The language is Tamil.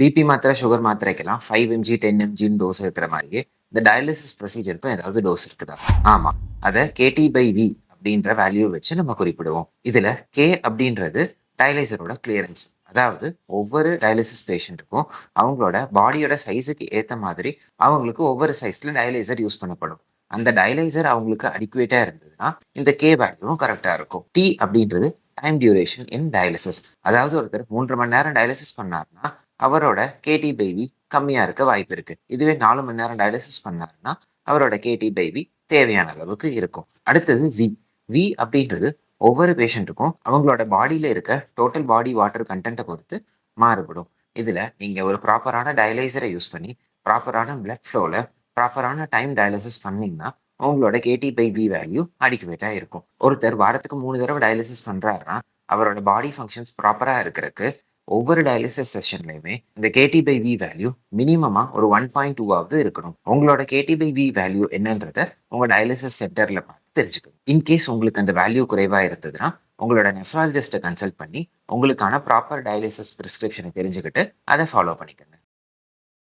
பிபி மாத்திரை சுகர் மாத்திரைக்கெல்லாம் ஃபைவ் எம்ஜி டென் எம்ஜின்னு டோஸ் இருக்கிற மாதிரியே இந்த டயாலிசிஸ் ப்ரொசீஜருக்கும் ஏதாவது டோஸ் இருக்குதா? ஆமாம் அதை கேடி பை வி அப்படின்ற வேல்யூ வச்சு நம்ம குறிப்பிடுவோம். இதில் கே அப்படின்றது டயலைசரோட கிளியரன்ஸ் அதாவது ஒவ்வொரு டயாலிசிஸ் பேஷண்ட்டுக்கும் அவங்களோட பாடியோட சைஸுக்கு ஏற்ற மாதிரி அவங்களுக்கு ஒவ்வொரு சைஸில் டயலைசர் யூஸ் பண்ணப்படும். அந்த டயலைசர் அவங்களுக்கு அடிக்குவேட்டாக இருந்ததுன்னா இந்த கே வேல்யூவும் கரெக்டாக இருக்கும். டி அப்படின்றது டைம் டியூரேஷன் இன் டயாலிசிஸ் அதாவது ஒருத்தர் மூன்று மணி நேரம் டயாலிசிஸ் பண்ணாருன்னா அவரோட கேடி பேபி கம்மியாக இருக்க வாய்ப்பு இருக்குது இதுவே நாலு மணி நேரம் டயாலிசிஸ் பண்ணாருன்னா அவரோட கேடி பேபி தேவையான அளவுக்கு இருக்கும். அடுத்தது வி வி அப்படின்றது ஒவ்வொரு பேஷண்ட்டுக்கும் அவங்களோட பாடியில் இருக்க டோட்டல் பாடி வாட்டர் கண்டென்ட்டை பொறுத்து மாறுபடும். இதில் நீங்கள் ஒரு ப்ராப்பரான டயலைசரை யூஸ் பண்ணி ப்ராப்பரான பிளட் ஃப்ளோவில் ப்ராப்பரான டைம் டயாலிசிஸ் பண்ணிங்கன்னா உங்களோட கேடி பை பி வேல்யூ அடிக்குவேட்டாக இருக்கும். ஒருத்தர் வாரத்துக்கு மூணு தடவை டயாலிசிஸ் பண்ணுறாருன்னா அவரோட பாடி ஃபங்க்ஷன்ஸ் ப்ராப்பராக இருக்கிறதுக்கு ஒவ்வொரு டயாலிசிஸ் செஷன்லையுமே இந்த கேடி பை வி வேல்யூ மினிமமாக ஒரு ஒன் பாயிண்ட் டூவாவது இருக்கணும். உங்களோட கேடி பை வி வேல்யூ என்னன்றத உங்கள் டயாலிசிஸ் சென்டரில் பார்த்து தெரிஞ்சுக்கணும். இன்கேஸ் உங்களுக்கு அந்த வேல்யூ குறைவாக இருந்ததுன்னா உங்களோட நெஃப்ராலஜிஸ்ட்டை கன்சல்ட் பண்ணி உங்களுக்கான ப்ராப்பர் டயாலிசிஸ் ப்ரிஸ்கிரிப்ஷனை தெரிஞ்சுக்கிட்டு அதை ஃபாலோ பண்ணிக்கோங்க.